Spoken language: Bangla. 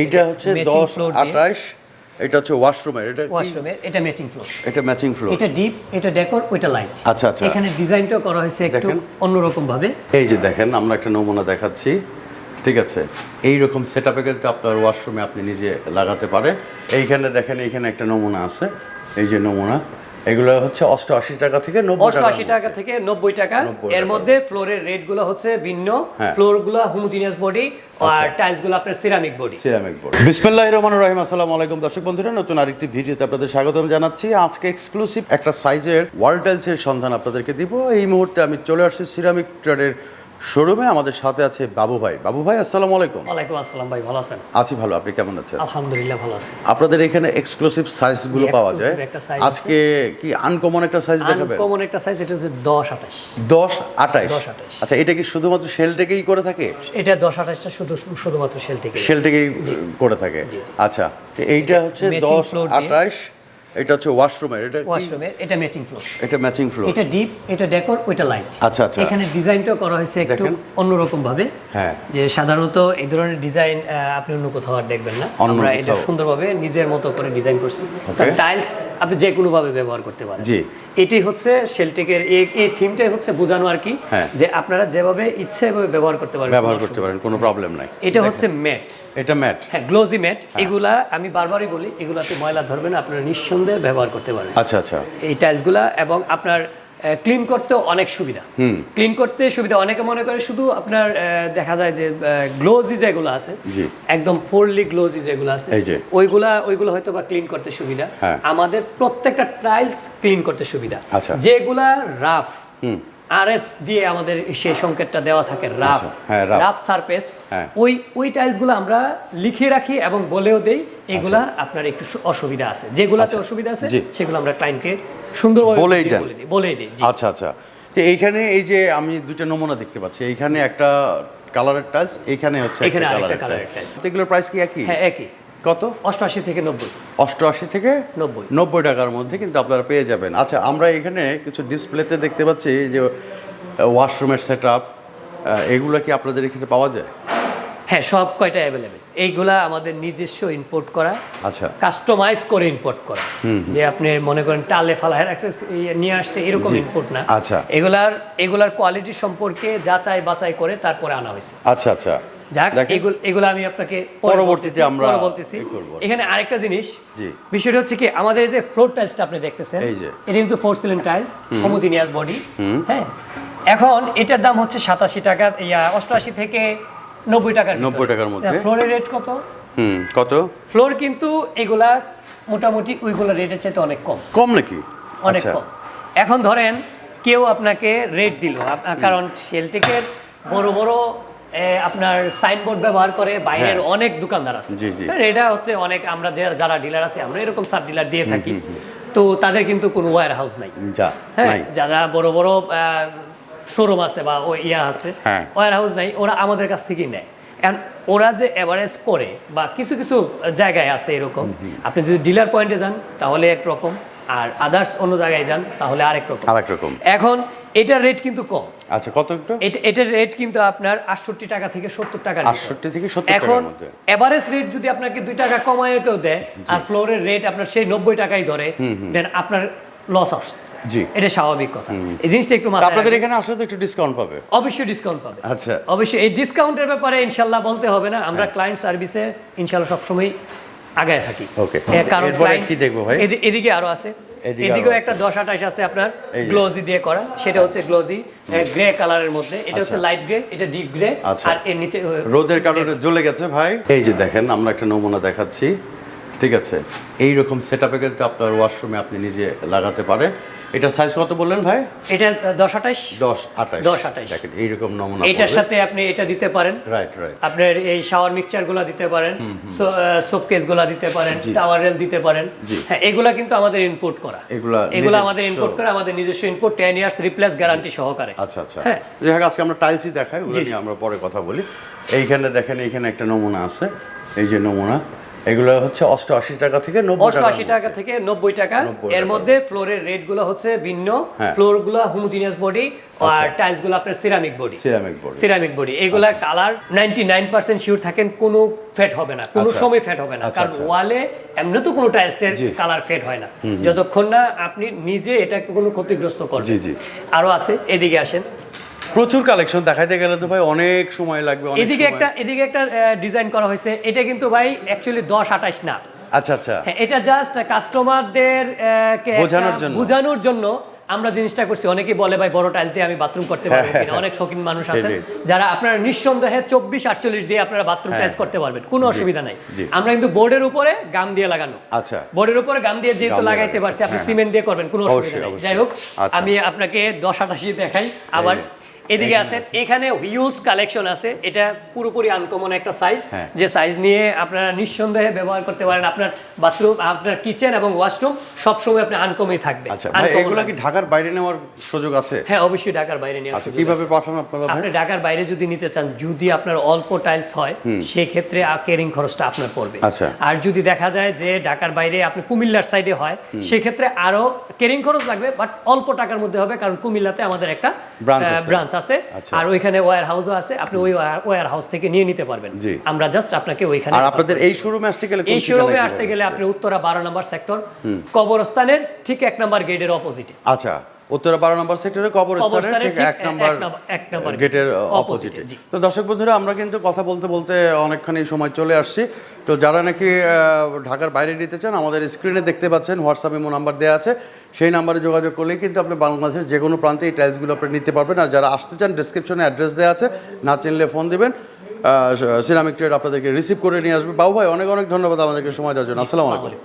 এইটা হচ্ছে দশ floor দিয়ে। আঠাশ এটা হচ্ছে ওয়াশরুমের এটা? ওয়াশরুমের এটা ম্যাচিং ফ্লোর এটা ম্যাচিং ফ্লোর এটা ডিপ এটা ডেকোর ওইটা লাইট আচ্ছা, আচ্ছা। এখানে ডিজাইনটাও করা হয়েছে একটু। অন্যরকম ভাবে এই যে দেখেন আমরা একটা নমুনা দেখাচ্ছি। ঠিক আছে? এই রকম সেট আপে কিন্তু আপনার ওয়াশরুমে আপনি নিজে লাগাতে পারেন। এইখানে দেখেন এইখানে একটা নমুনা আছে। এই যে নমুনা। এগুলো হচ্ছে অষ্টআশি টাকা থেকে অষ্টআশি টাকা থেকে নব্বই টাকা। এর মধ্যে ফ্লোরের রেটগুলো হচ্ছে ভিন্ন। ফ্লোরগুলো হোমোজিনিয়াস বডি আর টাইলসগুলো আপনার সিরামিক বডি সিরামিক বোর্ড বিসমিল্লাহির রহমানির রহিম আসসালামু আলাইকুম। দর্শক বন্ধুরা নতুন আরেকটি ভিডিওতে আপনাদের স্বাগতম জানাচ্ছি। আজকে এক্সক্লুসিভ একটা সাইজের ওয়াল টাইলসের সন্ধান আপনাদেরকে দিব। এই মুহূর্তে আমি চলে আসছি সিরামিক ট্রেডের শোরুমে আমাদের সাথে আছে বাবু ভাই। বাবু ভাই আসসালামু আলাইকুম। ওয়ালাইকুম আসসালাম ভাই ভালো আছেন? আছি ভালো আপনি কেমন আছেন? আলহামদুলিল্লাহ ভালো আছি। আপনাদের এখানে এক্সক্লুসিভ সাইজগুলো জি, পাওয়া যায়। আজকে কি আনকমন একটা সাইজ দেখাবেন? কমন একটা সাইজ এটা হচ্ছে দশ আঠাশ। দশ আঠাইশ 10 28 আচ্ছা এটা কি শুধুমাত্র শেল থেকেই করে থাকে? এটা দশ আঠাশটা শুধু শুধুমাত্র সেল থেকে শেল থেকেই করে থাকে। আচ্ছা এইটা হচ্ছে Matching দশ floor দিয়ে। আঠাইশ এটা হচ্ছে ওয়াশরুমের এটা ওয়াশরুমের এটা ম্যাচিং ফ্লোর এটা ম্যাচিং ফ্লোর এটা ডিপ এটা ডেকোর ওইটা লাইট আচ্ছা, আচ্ছা। এখানে ডিজাইনটাও করা হয়েছে একটু অন্যরকম ভাবে হ্যাঁ। যে সাধারণত এই ধরনের ডিজাইন আপনি অন্য কোথাও আর দেখবেন না। আমরা এটা। সুন্দরভাবে নিজের মতো করে ডিজাইন করছি। টাইলস আপনি যে কোনো ভাবে ব্যবহার করতে পারেন। জি। এটি হচ্ছে শেলটেকের এই থিমটাই হচ্ছে বোঝানো আর কি হ্যাঁ। যে আপনারা যেভাবে ইচ্ছে এভাবে ব্যবহার করতে পারেন ব্যবহার করতে পারেন কোনো প্রবলেম নাই। এটা হচ্ছে ম্যাট এটা ম্যাট হ্যাঁ গ্লোজি ম্যাট এগুলা আমি বারবারই বলি এগুলাতে ময়লা ধরবেন না আপনারা নিঃসন্দেহে ব্যবহার করতে পারেন। আচ্ছা আচ্ছা। এই টাইলসগুলা এবং আপনার ক্লিন করতে অনেক সুবিধা। ক্লিন করতে সুবিধা অনেকে মনে করে শুধু আপনার দেখা যায় যে গ্লোজি যেগুলো আছে একদম ফোরলি গ্লোজি যেগুলো আছে ওইগুলা ওইগুলো হয়তো বা ক্লিন করতে সুবিধা। হ্যাঁ। আমাদের প্রত্যেকটা টাইলস ক্লিন করতে সুবিধা। আচ্ছা। যেগুলা রাফ আরএস দিয়ে আমাদের সেই সংকেতটা দেওয়া থাকে রাফ। আচ্ছা, হ্যাঁ, রাফ। সারফেস। হ্যাঁ। ওই ওই টাইলসগুলো আমরা লিখে রাখি এবং বলেও দেই এগুলা আচ্ছা। আপনার একটু অসুবিধা আছে। যেগুলাতে অসুবিধা আছে সেগুলো আমরা ক্লায়েন্টকে সুন্দরভাবে বলেই বুঝিয়ে দেন। বলে দিই বলেই দিই আচ্ছা আচ্ছা। তো এইখানে এই যে আমি দুটো নমুনা দেখতে পাচ্ছি এইখানে একটা কালারের টাইলস এইখানে হচ্ছে এখানে একটা কালারের টাইলস। এগুলোর প্রাইস কি একই? হ্যাঁ একই। কত? অষ্টআশি থেকে নব্বই। অষ্টআশি থেকে নব্বই। নব্বই টাকার মধ্যে কিন্তু আপনারা পেয়ে যাবেন। আচ্ছা আমরা এখানে কিছু ডিসপ্লেতে দেখতে পাচ্ছি যে ওয়াশরুমের সেট আপ এগুলো কি আপনাদের এখানে পাওয়া যায়? হ্যাঁ সব কয়টা অ্যাভেলেবেল এইগুলা আমাদের নিজস্ব ইম্পোর্ট করা আচ্ছা। কাস্টমাইজ করে ইম্পোর্ট করা। যে আপনি মনে করেন টালে ফালাহের অ্যাক্সেস নিয়ে আসছে এরকম ইম্পোর্ট না। আচ্ছা। এগুলার এগুলার কোয়ালিটি সম্পর্কে যাচাই বাছাই করে তারপরে আনা হয়েছে। আচ্ছা আচ্ছা। যাক এগুলো এগুলো আমি আপনাকে পরবর্তীতে আমরা বলতেছি। এখানে আরেকটা জিনিস। বিষয়টা হচ্ছে কি আমাদের যে ফ্লোর টাইলসটা আপনি দেখতেছেন। এটা কিন্তু four ceiling tiles homogeneous body হ্যাঁ। এখন এটার দাম হচ্ছে সাতাশি টাকা ইয়া অষ্টআশি থেকে নব্বই টাকার 90 টাকার মধ্যে। ফ্লোরের রেট কত? হুম কত? ফ্লোর কিন্তু এগুলা মোটামুটি ওইগুলো রেটের চাইতে অনেক কম। কম নাকি? অনেক আচ্ছা। কম। এখন ধরেন কেউ আপনাকে রেট দিল কারণ শেলটেকের বড় বড় আপনার সাইনবোর্ড ব্যবহার করে বাইরের হ্যাঁ। অনেক দোকানদার আছে। এটা হচ্ছে অনেক আমরা যারা ডিলার আছে আমরা এরকম সাব ডিলার দিয়ে থাকি। তো তাদের কিন্তু কোনো ওয়্যার হাউস নাই। যা হ্যাঁ যারা বড় বড় শোরুম আছে বা ও ইয়া আছে হ্যাঁ। ওয়ার হাউস নাই ওরা আমাদের কাছ থেকেই নেয়। And ওরা যে এভারেজ করে বা কিছু কিছু জায়গায় আছে এরকম আপনি যদি ডিলার পয়েন্টে যান তাহলে একরকম আর আদার্স অন্য জায়গায় যান তাহলে আরেক রকম। আরেক রকম। এখন এটার রেট কিন্তু কম। আচ্ছা কত একটু? এটা এটার রেট কিন্তু আপনার আটষট্টি টাকা থেকে সত্তর টাকা আটষট্টি থেকে সত্তর এখন টাকার মধ্যে। এভারেজ রেট যদি আপনাকে দুই টাকা কমায় কেউ দেয় আর ফ্লোরের রেট আপনার সেই নব্বই টাকাই ধরে দেন আপনার লস আসছে। জি। এটা স্বাভাবিক কথা। এই জিনিসটা একটু মাথায় আপনাদের এখানে আসলে তো একটু ডিসকাউন্ট পাবে। অবশ্যই ডিসকাউন্ট পাবে। আচ্ছা। অবশ্যই এই ডিসকাউন্টের ব্যাপারে ইনশাল্লাহ বলতে হবে না। আমরা ক্লায়েন্ট সার্ভিসে ইনশাল্লাহ সবসময় আগায় থাকি. এ, কারণ client- কি দেখব ভাই? এদিকে আরও আছে। এদিকে এদিকেও একটা দশ আঠাশ আছে আপনার গ্লোজি দিয়ে করা। সেটা হচ্ছে গ্লোজি গ্রে কালারের মধ্যে। এটা হচ্ছে লাইট গ্রে এটা ডিপ গ্রে আচ্ছা। আর এর নিচে রোদের কারণে জ্বলে গেছে ভাই। এই যে দেখেন আমরা একটা নমুনা দেখাচ্ছি। ঠিক আছে এই রকম সেট আপে কিন্তু আপনার ওয়াশরুমে আপনি নিজে লাগাতে পারেন। এটা সাইজ কত বললেন ভাই? এটা দশ আঠাশ। দশ আঠাশ। দশ, আঠাশ। দেখেন এইরকম নমুনা এটার সাথে আপনি এটা দিতে পারেন। রাইট রাইট আপনার এই শাওয়ার মিক্সচারগুলা দিতে পারেন। সোপ কেসগুলা দিতে পারেন টাওয়ার রেল দিতে পারেন। হ্যাঁ এগুলা কিন্তু আমাদের ইনপুট করা। এগুলা এগুলো আমাদের ইনপুট করে আমাদের নিজস্ব input ten years replace guarantee সহকারে। আচ্ছা আচ্ছা। হ্যাঁ। যাই হোক আজকে আমরা টাইলসই দেখাই ওগুলো নিয়ে আমরা পরে কথা বলি। এইখানে দেখেন এইখানে একটা নমুনা আছে। এই যে নমুনা। এগুলো হচ্ছে অষ্টআশি টাকা থেকে অষ্টআশি টাকা থেকে নব্বই টাকা। এর মধ্যে ফ্লোরের রেটগুলো হচ্ছে ভিন্ন। ফ্লোরগুলো হোমোজিনিয়াস বডি আর টাইলসগুলো আপনার ceramic body ceramic board ceramic body এগুলা colour ninety nine percent sure থাকেন কোনো ফেট হবে না কোনো আচ্ছা। সময় ফেট হবে না। আচ্ছা, কারণ আচ্ছা। ওয়ালে এমনি তো কোনো টাইলসের। কালার ফেট হয় না। যতক্ষণ না আপনি নিজে এটাকে কোনো ক্ষতিগ্রস্ত করবেন জি। আরও আছে এদিকে আসেন। প্রচুর কালেকশন দেখাইতে গেলে তো ভাই অনেক সময় লাগবে এদিকে একটা এদিকে একটা ডিজাইন করা হয়েছে। এটা কিন্তু ভাই অ্যাকচুয়ালি দশ আঠাশ না। আচ্ছা আচ্ছা। হ্যাঁ, এটা জাস্ট কাস্টমারদের বোঝানোর জন্য। বোঝানোর জন্য আমরা জিনিসটা করছি। অনেকেই বলে ভাই বড় টাইল দিয়ে আমি বাথরুম করতে পারব হ্যাঁ, কিনা। অনেক শৌখিন মানুষ আছেন। যারা আপনারা নিঃসন্দেহে চব্বিশ আটচল্লিশ দিয়ে আপনারা বাথরুম টাইলস করতে পারবেন। কোনো অসুবিধা নাই। আমরা কিন্তু বোর্ডের উপরে গাম দিয়ে লাগানো। আচ্ছা। বোর্ডের উপরে গাম দিয়ে যেহেতু লাগাইতে পারছি আপনি হ্যাঁ, সিমেন্ট দিয়ে করবেন। কোনো অসুবিধা নেই। যাই হোক। আমি আপনাকে দশ আটাশি দেখাই। আবার এদিকে আছে এখানে হিউজ কালেকশন আছে। এটা পুরোপুরি আনকমন একটা সাইজ হ্যাঁ। যে সাইজ নিয়ে আপনারা নিঃসন্দেহে ব্যবহার করতে পারেন। আপনার বাথরুম আপনার কিচেন এবং ওয়াশরুম সবসময় আপনি আনকমই থাকবে। আচ্ছা এগুলো কি ঢাকার বাইরে নেওয়ার সুযোগ আছে? হ্যাঁ অবশ্যই ঢাকার বাইরে নিয়ে আচ্ছা কীভাবে পাঠান আপনারা আপনি ঢাকার বাইরে যদি নিতে চান যদি আপনার অল্প টাইলস হয় সেই ক্ষেত্রে কেরিং খরচটা আপনার পড়বে। আচ্ছা। আর যদি দেখা যায় যে ঢাকার বাইরে আপনি কুমিল্লার সাইডে হয় সেই ক্ষেত্রে আরও কেরিং খরচ লাগবে বাট অল্প টাকার মধ্যে হবে কারণ কুমিল্লাতে আমাদের একটা। ব্রাঞ্চ আছে। আচ্ছা। আর ওইখানে ওয়্যার হাউসও আছে। আপনি ওই ওয়্যার হাউস থেকে নিয়ে নিতে পারবেন। আমরা জাস্ট আপনাকে ওইখানে আর আপনাদের এই শোরুমে আসতে গেলে এই শোরুমে আসতে গেলে আপনি উত্তরা বারো নম্বর সেক্টর কবরস্থানের ঠিক এক নম্বর গেটের অপোজিটে আচ্ছা। উত্তরা বারো নম্বর সেক্টরে কবরস্থানের ঠিক এক নম্বর গেটের অপোজিটে। তো দর্শক বন্ধুরা আমরা কিন্তু কথা বলতে বলতে অনেকখানি সময় চলে আসছি। তো যারা নাকি ঢাকার বাইরে নিতে চান আমাদের স্ক্রিনে দেখতে পাচ্ছেন হোয়াটসঅ্যাপে মো নাম্বার দেওয়া আছে। সেই নাম্বারে যোগাযোগ করলেই কিন্তু আপনি বাংলাদেশের যে কোনো প্রান্তে এই টাইলসগুলো আপনি নিতে পারবেন। আর যারা আসতে চান ডিসক্রিপশনে অ্যাড্রেস দেওয়া আছে না চিনলে ফোন দিবেন। সিরামিক ট্রেড আপনাদেরকে রিসিভ করে নিয়ে আসবে। বাবু ভাই অনেক অনেক ধন্যবাদ আমাদেরকে সময় দেওয়ার জন্য। আসসালামু আলাইকুম।